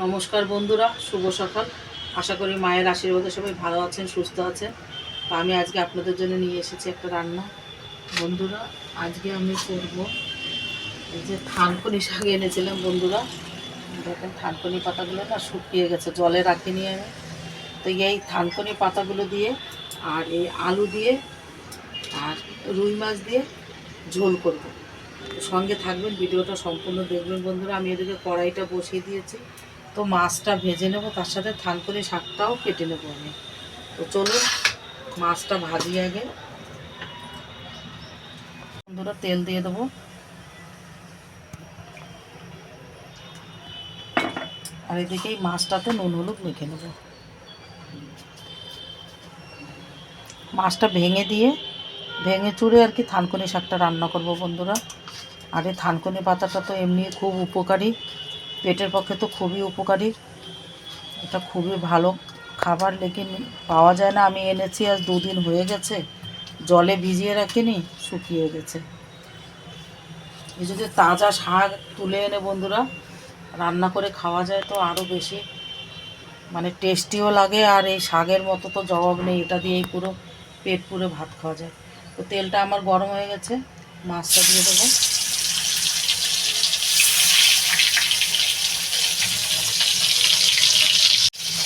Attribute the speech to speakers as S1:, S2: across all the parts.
S1: নমস্কার বন্ধুরা, শুভ সকাল। আশা করি মায়ের আশীর্বাদে সবাই ভালো আছেন, সুস্থ আছেন। তো আমি আজকে আপনাদের জন্য নিয়ে এসেছি একটা রান্না। বন্ধুরা, আজকে আমি করব এই যে থানকুনি শাক এনেছিলাম বন্ধুরা। দেখেন থানকুনি পাতাগুলো না শুকিয়ে গেছে, জলে রাখিনি আমি। তো এই থানকুনি পাতাগুলো দিয়ে আর এই আলু দিয়ে আর রুই মাছ দিয়ে ঝোল করব। সঙ্গে থাকবেন, ভিডিওটা সম্পূর্ণ দেখবেন বন্ধুরা। আমি এদিকে কড়াইটা বসিয়ে দিয়েছি। তো মাছটা ভেজে নেব, তার সাথে থানকুনি শাকটাও কেটে নেব আমি। তো চলুন, মাছটা ভাজি আগে। বন্ধুরা, তেল দিয়ে দেবো। আর এদিকে এই মাছটাতে নুন, হলুদ মেখে নেব। মাছটা ভেঙে দিয়ে, ভেঙে চুড়ে আর কি থানকুনি শাকটা রান্না করব বন্ধুরা। আর এই থানকুনি পাতাটা তো এমনি খুব উপকারী। পেটের পক্ষে তো খুবই উপকারী। এটা খুবই ভালো খাবার লেকিন পাওয়া যায় না। আমি এনেছি, আজ দুদিন হয়ে গেছে। জলে ভিজিয়ে রাখিনি, শুকিয়ে গেছে। এই যদি তাজা শাক তুলে এনে বন্ধুরা, রান্না করে খাওয়া যায় তো আরও বেশি। মানে টেস্টিও লাগে, আর এই শাকের মতো তো জবাব নেই। এটা দিয়েই পুরো পেট পুরো ভাত খাওয়া যায়। তো তেলটা আমার গরম হয়ে গেছে, মাছটা দিয়ে দেবো।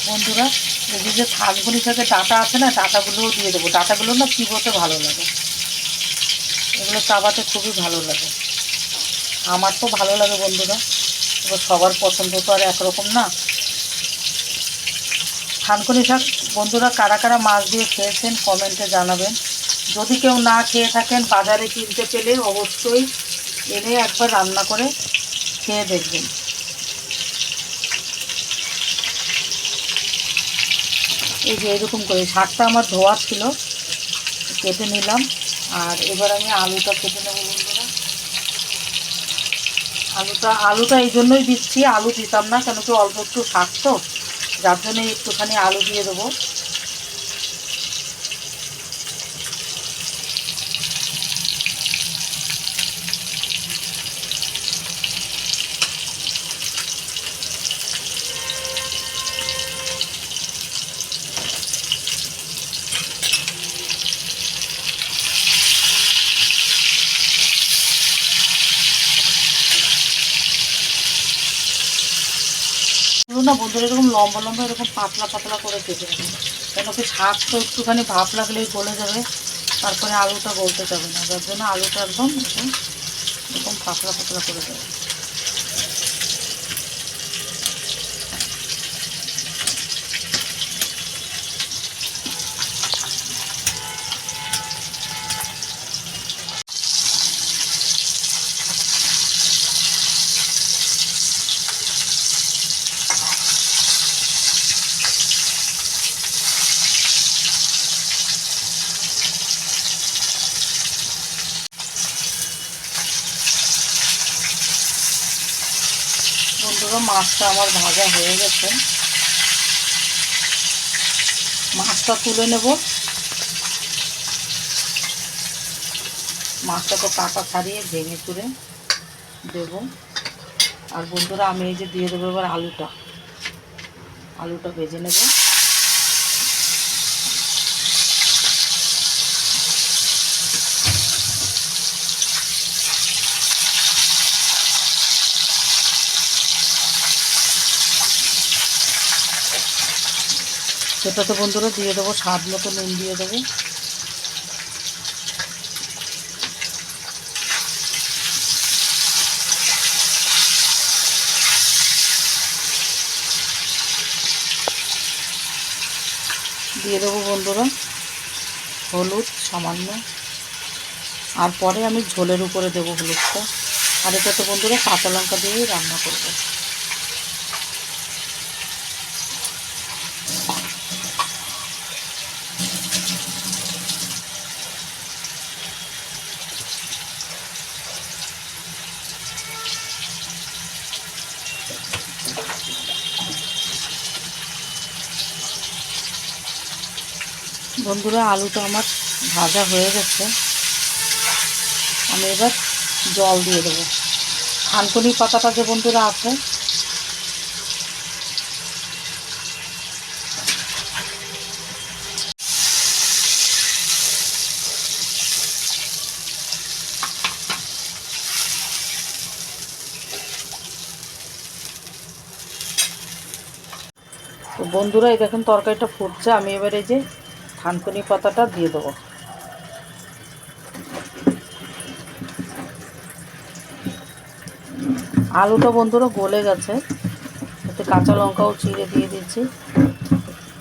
S1: বন্ধুরা, এই যে থানগুলি থেকে ডাটা আছে না, ডাটাগুলোও দিয়ে দেবো। ডাটাগুলো না চিবোতে ভালো লাগে। এগুলো চাবাতে খুবই ভালো লাগে। আমার তো ভালো লাগে বন্ধুরা। এবার সবার পছন্দ তো আর একরকম না। থানকুনি শাক, বন্ধুরা কারা কারা মাছ দিয়ে খেয়েছেন কমেন্টে জানাবেন। যদি কেউ না খেয়ে থাকেন বাজারে কিনতে পেলে অবশ্যই এনে একবার রান্না করে খেয়ে দেখবেন। এই যে এরকম করে শাকটা আমার ধোয়া ছিল, কেটে নিলাম। আর এবার আমি আলুটা কেটে নেব বন্ধুরা। আলুটা আলুটা এই জন্যই দিচ্ছি, আলু দিতাম না, কেন কি অল্প একটু শাক তো, যার জন্যই একটুখানি আলু দিয়ে দেবো। এগুলো এরকম লম্বা লম্বা এরকম পাতলা পাতলা করে কেটে নেবেন কেন কি শাক তো একটুখানি ভাপ লাগলেই গলে যাবে, তারপরে আলুটা গলতে যাবে না, যার জন্য আলুটা একদম এরকম এরকম পাতলা পাতলা করে দেবে। বন্ধুরা মাছটা আমার ভাজা হয়ে গেছে। মাছটা তুলে নেব। মাছটাকে কাটা ছাড়িয়ে ভেঙে তুলে দেব। আর বন্ধুরা, আমি এই যে দিয়ে দেবো এবার আলুটা। আলুটা ভেজে নেব। সেটাতে বন্ধুরা দিয়ে দেবো, স্বাদ মতো নুন দিয়ে দেবো। দিয়ে দেবো বন্ধুরা হলুদ সামান্য। আর পরে আমি ঝোলের উপরে দেবো হলুদটা। আর এটাতে বন্ধুরা কাঁচা লঙ্কা দিয়েই রান্না করব। বন্ধুরা, আলুটা আমার ভাজা হয়ে গেছে। আমি এবার জল দিয়ে দেবো। থানকুনি পাতাটা যে বন্ধুরা আছে, তো বন্ধুরা, এই দেখেন তরকারিটা ফুটছে। আমি এবার এই যে থানকুনি পাতাটা দিয়ে দেবো। আলুটা বন্ধুরা গলে গেছে। এতে কাঁচা লঙ্কাও চিড়ে দিয়ে দিচ্ছি।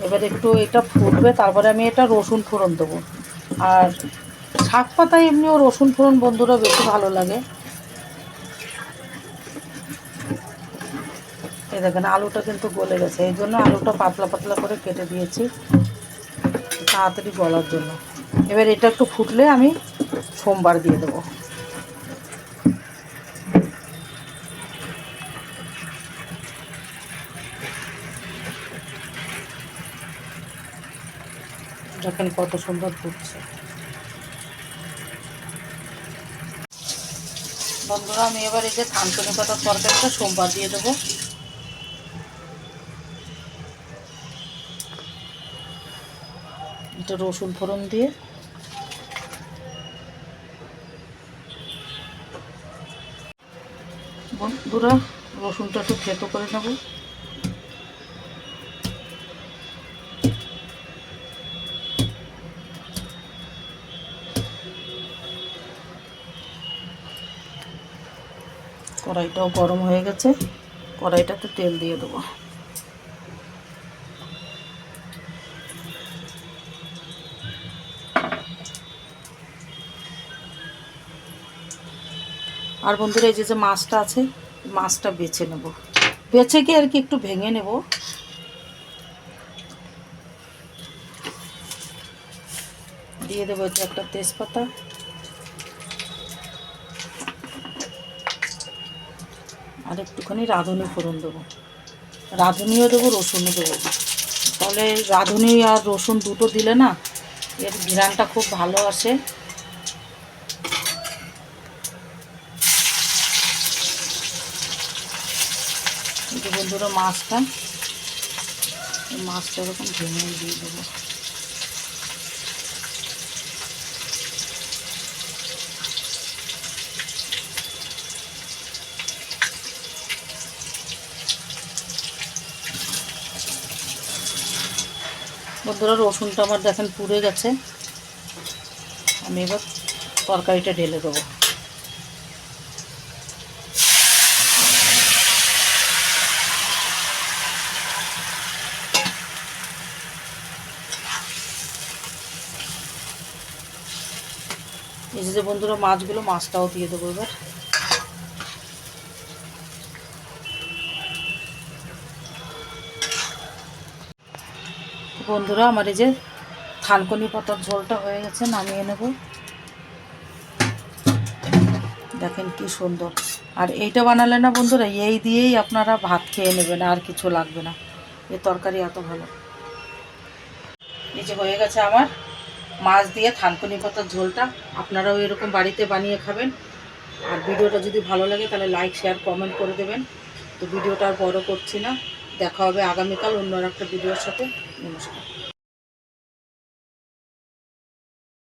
S1: এবার একটু এটা ফুটবে, তারপরে আমি এটা রসুন ফোড়ন দেবো। আর শাক পাতায় এমনিও রসুন ফোড়ন বন্ধুরা বেশি ভালো লাগে। এই দেখেন, আলুটা কিন্তু গলে গেছে। এই জন্য আলুটা পাতলা পাতলা করে কেটে দিয়েছি। তাড়াতাড়ি গলার জন্য। এবার এটা একটু ফুটলে আমি সোমবার দিয়ে দেবো। দেখেন কত সুন্দর ফুটছে। বন্ধুরা, আমি এবার এই যে থানকুনি তরকারিটা সোমবার দিয়ে দেবো। এটা রসুন ফোড়ন দিয়ে। বন্ধুরা, রসুনটা একটু থেতো করে নেব। কড়াইটাও গরম হয়ে গেছে। কড়াইটাতে তেল দিয়ে দেবো। আর বন্ধুরা, এই যে যে মাছটা আছে, মাছটা বেছে নেব। বেছে গিয়ে আর কি একটু ভেঙে নেব। দিয়ে দেবো এটা একটা তেজপাতা। আর একটুখানি রাঁধুনি ফোড়ন দেবো। রাঁধুনিও দেবো, রসুনও দেবো। তাহলে রাঁধুনি আর রসুন দুটো দিলে না, এর ঘ্রানটা খুব ভালো আসে। যে বন্ধুরা মাছটা মাছটা এরকম ভেঙে দিয়ে দেবো। বন্ধুরা রসুনটা আমার দেখেন পুড়ে গেছে। আমি এবার তরকারিটা ঢেলে দেবো। এই যে বন্ধুরা মাছগুলো মাছটাও দিয়ে দেবো এবার। বন্ধুরা, আমার এই যে থানকনি পাতার ঝোলটা হয়ে গেছে, নামিয়ে নেব। দেখেন কি সুন্দর। আর এইটা বানালে না বন্ধুরা, এই দিয়েই আপনারা ভাত খেয়ে নেবেন, আর কিছু লাগবে না। এ তরকারি এত ভালো। এই যে হয়ে গেছে আমার মাছ দিয়ে থানকুনি পাতার ঝোলটা আপনারাও এরকম বাড়িতে বানিয়ে খাবেন। আর ভিডিওটা যদি ভালো লাগে তাহলে লাইক শেয়ার কমেন্ট করে দেবেন। তো ভিডিওটা আর বড় করছি না। দেখা হবে আগামীকাল অন্য একটা ভিডিওর সাথে। নমস্কার।